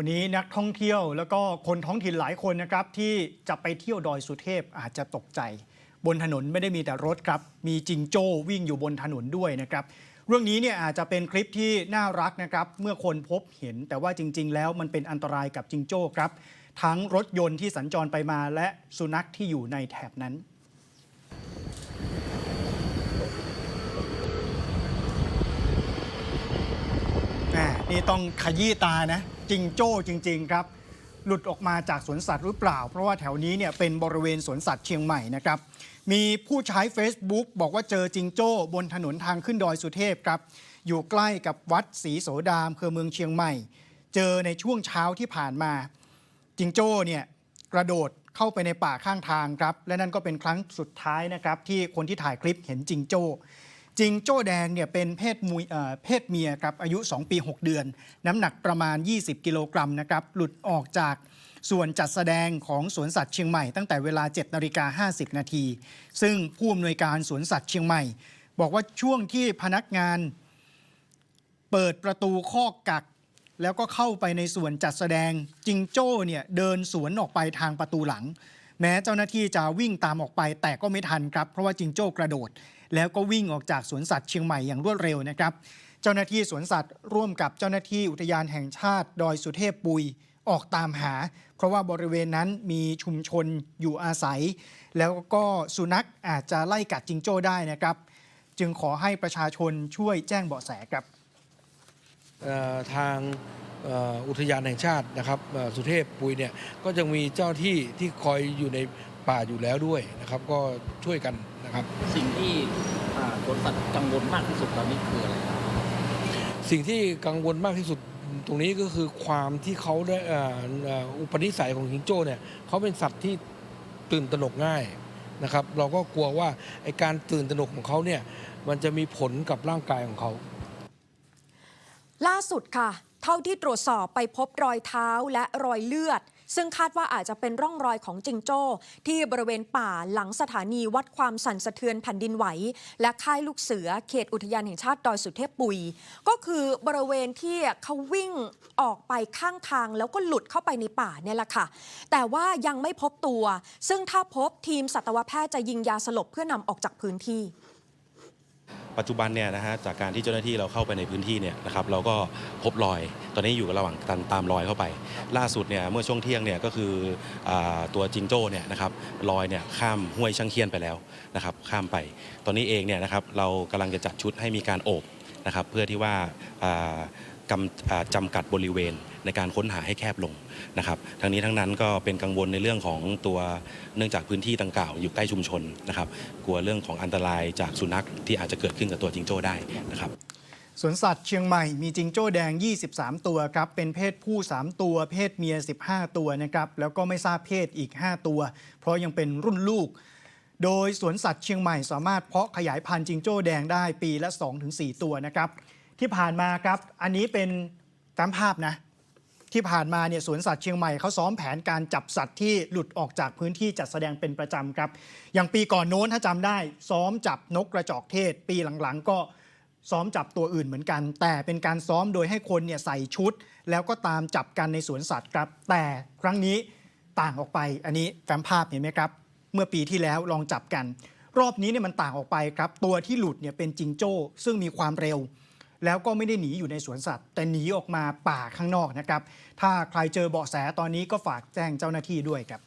วันนี้นักท่องเที่ยวแล้วก็คนท้องถิ่นหลายคนนะครับ ที่จะไปเที่ยวดอยสุเทพอาจจะตกใจ บนถนนไม่ได้มีแต่รถครับ มีจิงโจ้วิ่งอยู่บนถนนด้วยนะครับ เรื่องนี้เนี่ยอาจจะเป็นคลิปที่น่ารักนะครับ เมื่อคนพบเห็นแต่ว่าจริง ๆ แล้วมันเป็นอันตรายกับจิงโจ้ครับ ทั้งรถยนต์ที่สัญจรไปมาและสุนัขที่อยู่ในแถบนั้นนี่ต้องขยี้ตานะ จิงโจ้จริง ๆ ครับ หลุดออกมาจากสวนสัตว์หรือเปล่า เพราะว่าแถวนี้เนี่ยเป็นบริเวณสวนสัตว์เชียงใหม่นะครับมีผู้ใช้ Facebook บอกว่าเจอจิงโจ้บนถนนทางขึ้นดอยสุเทพครับอยู่ใกล้กับวัดศรีโสดามอำเภอเมืองเชียงใหม่ เจอในช่วงเช้าที่ผ่านมา จิงโจ้เนี่ยกระโดดเข้าไปในป่าข้างทางครับ และนั่นก็เป็นครั้งสุดท้ายนะครับที่คนที่ถ่ายคลิปเห็นจิงโจ้ จิงโจ้แดงเนี่ยเป็นเพศมวยเอ่อเพศเมียครับอายุ 2 ปี 6 เดือน น้ำหนักประมาณ 20 กิโลกรัมนะครับหลุดออกจากส่วนจัดแสดงของสวนสัตว์เชียงใหม่ตั้งแต่เวลา 7นาฬิกา50 นาที ซึ่งผู้อำนวยการสวนสัตว์เชียงใหม่ บอกว่าช่วงที่พนักงาน เปิดประตูคอกกัก แล้วก็เข้าไปในส่วนจัดแสดงจิงโจ้เนี่ยเดินสวนออกไปทางประตูหลัง แม้เจ้าหน้าที่จะวิ่งตามออกไปแต่ก็ไม่ทันครับ เพราะว่าจิงโจ้กระโดด แล้วก็วิ่งออกจากสวนสัตว์เชียงใหม่อย่างรวดเร็วนะครับ เจ้าหน้าที่สวนสัตว์ร่วมกับเจ้าหน้าที่อุทยานแห่งชาติดอยสุเทพปุยออกตามหา เพราะว่าบริเวณนั้นมีชุมชนอยู่อาศัย แล้วก็สุนัขอาจจะไล่กัดจิงโจ้ได้นะครับ จึงขอให้ประชาชนช่วยแจ้งเบาะแสครับทางอุทยานแห่งชาตินะครับสุเทพปุยเนี่ยก็จะมีเจ้าที่ที่คอยอยู่ใน ป่าอยู่แล้วด้วยนะครับ ก็ช่วยกันนะครับ สิ่งที่อ่าสวนสัตว์กังวลมากที่สุดตอนนี้คืออะไรครับสิ่งที่กังวลมากที่สุดตรงนี้ก็คือความที่เขาได้เอ่อเอ่ออุปนิสัยของจิงโจ้เนี่ยเขาเป็นสัตว์ที่ตื่นตระหนกง่ายนะครับ เราก็กลัวว่าไอการตื่นตระหนกของเขาเนี่ยมันจะมีผลกับร่างกายของเขา ล่าสุดค่ะ เท่าที่ตรวจสอบไปพบรอยเท้าและรอยเลือด ซึ่งคาดว่าอาจจะเป็นร่องรอยของจิงโจ้ ที่บริเวณป่าหลังสถานีวัดความสั่นสะเทือนแผ่นดินไหว และค่ายลูกเสือเขตอุทยานแห่งชาติดอยสุเทพปุย ก็คือบริเวณที่เขาวิ่งออกไปข้างทางแล้วก็หลุดเข้าไปในป่าเนี่ยแหละค่ะ แต่ว่ายังไม่พบตัว ซึ่งถ้าพบทีมสัตวแพทย์จะยิงยาสลบเพื่อนำออกจากพื้นที่ ปัจจุบันเนี่ยนะฮะจากการที่เจ้าหน้าที่เราเข้าไปในพื้นที่เนี่ยนะครับเราก็พบรอย ตอนนี้อยู่ระหว่างการตามรอยเข้าไป ล่าสุดเนี่ยเมื่อช่วงเที่ยงเนี่ยก็คืออาตัวจิงโจ้เนี่ยนะครับรอยเนี่ยข้ามห้วยช่างเคียนไปแล้วนะครับข้ามไป ตอนนี้เองเนี่ยนะครับเรากำลังจะจัดชุดให้มีการโอบนะครับเพื่อที่ว่าอ่ากำอ่าจำกัดบริเวณ ในการค้นหาให้แคบลงนะครับทั้งนี้ทั้งนั้นก็เป็นกังวลในเรื่องของตัวเนื่องจากพื้นที่ดังกล่าวอยู่ใกล้ชุมชนนะครับกลัวเรื่องของอันตรายจากสุนัขที่อาจจะเกิดขึ้นกับตัวจิงโจ้ได้นะครับสวนสัตว์เชียงใหม่มีจิงโจ้แดง 23 ตัวครับ เป็นเพศผู้ 3 ตัว เพศเมีย 15 ตัวนะครับ แล้วก็ไม่ทราบเพศอีก 5 ตัว เพราะยังเป็นรุ่นลูก โดยสวนสัตว์เชียงใหม่สามารถเพาะขยายพันธุ์จิงโจ้แดงได้ปีละ 2-4 ตัวนะครับ ที่ผ่านมาครับ อันนี้เป็นตามภาพนะ ที่ผ่านมาเนี่ยสวนสัตว์เชียงใหม่เขาซ้อมแผนการจับสัตว์ที่หลุดออกจากพื้นที่จัดแสดงเป็นประจำครับ อย่างปีก่อนโน้นถ้าจำได้ ซ้อมจับนกกระจอกเทศ ปีหลังๆ ก็ซ้อมจับตัวอื่นเหมือนกัน แต่เป็นการซ้อมโดยให้คนเนี่ยใส่ชุด แล้วก็ตามจับกันในสวนสัตว์ครับ แต่ครั้งนี้ต่างออกไป อันนี้แฟ้มภาพเห็นไหมครับ เมื่อปีที่แล้วลองจับกัน รอบนี้เนี่ยมันต่างออกไปครับ ตัวที่หลุดเนี่ยเป็นจิงโจ้ ซึ่งมีความเร็ว แล้วก็ไม่ได้หนีอยู่ในสวนสัตว์ แต่หนีออกมาป่าข้างนอกนะครับ ถ้าใครเจอเบาะแสตอนนี้ก็ฝากแจ้งเจ้าหน้าที่ด้วยครับ